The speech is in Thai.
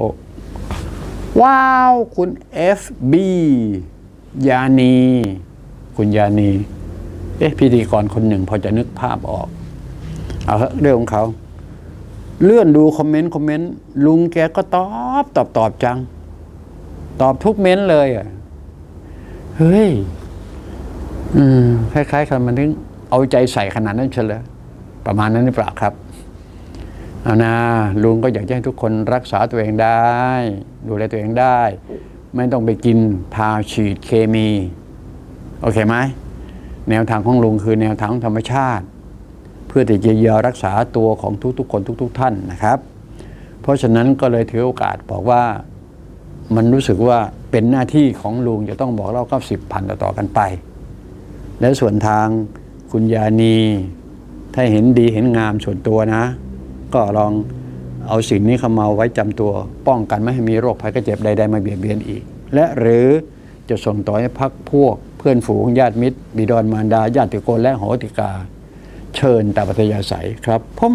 อ้ว้าว คุณ FB ยานี คุณยานี เอ๊ะพิธีกรคนหนึ่งพอจะนึกภาพออก เอาเถอะเรื่องของเขา เลื่อนดูคอมเมนต์คอมเมนต์ลุงแกก็ตอบตอบตอบจัง ตอบทุกเม้นต์เลยอะ เฮ้ย อืม คล้ายๆกันมันถึงเอาใจใส่ขนาดนั้นเฉลยประมาณนั้นหรือเปล่าครับ เอานะลุงก็อยากจะให้ทุกคนรักษาตัวเองได้ ดูแลตัวเองได้ ไม่ต้องไปกินพาฉีดเคมี โอเคไหมแนวทางของลุงคือแนวทางธรรมชาติ เพื่อที่จะเยียวยารักษาตัวของทุกๆ คนทุก ๆ ท่านนะครับ เพราะฉะนั้นก็เลยถือโอกาสบอกว่ามันรู้สึกว่าเป็นหน้าที่ของลุงจะต้องบอกเล่ากับสิบพันต่อๆกันไป และส่วนทางคุณยานี ถ้าเห็นดีเห็นงามส่วนตัวนะ ก็ลองเอาสิ่งนี้เข้ามาไว้จำตัว ป้องกันไม่ให้มีโรคภัยไข้เจ็บใด ๆ มาเบียดเบียนอีก และหรือจะส่งต่อให้พักพวก เพื่อนฝูงญาติมิตร บิดอนมารดาญาติโกนและโหติกา เชิญตาปัตยาศัยครับผม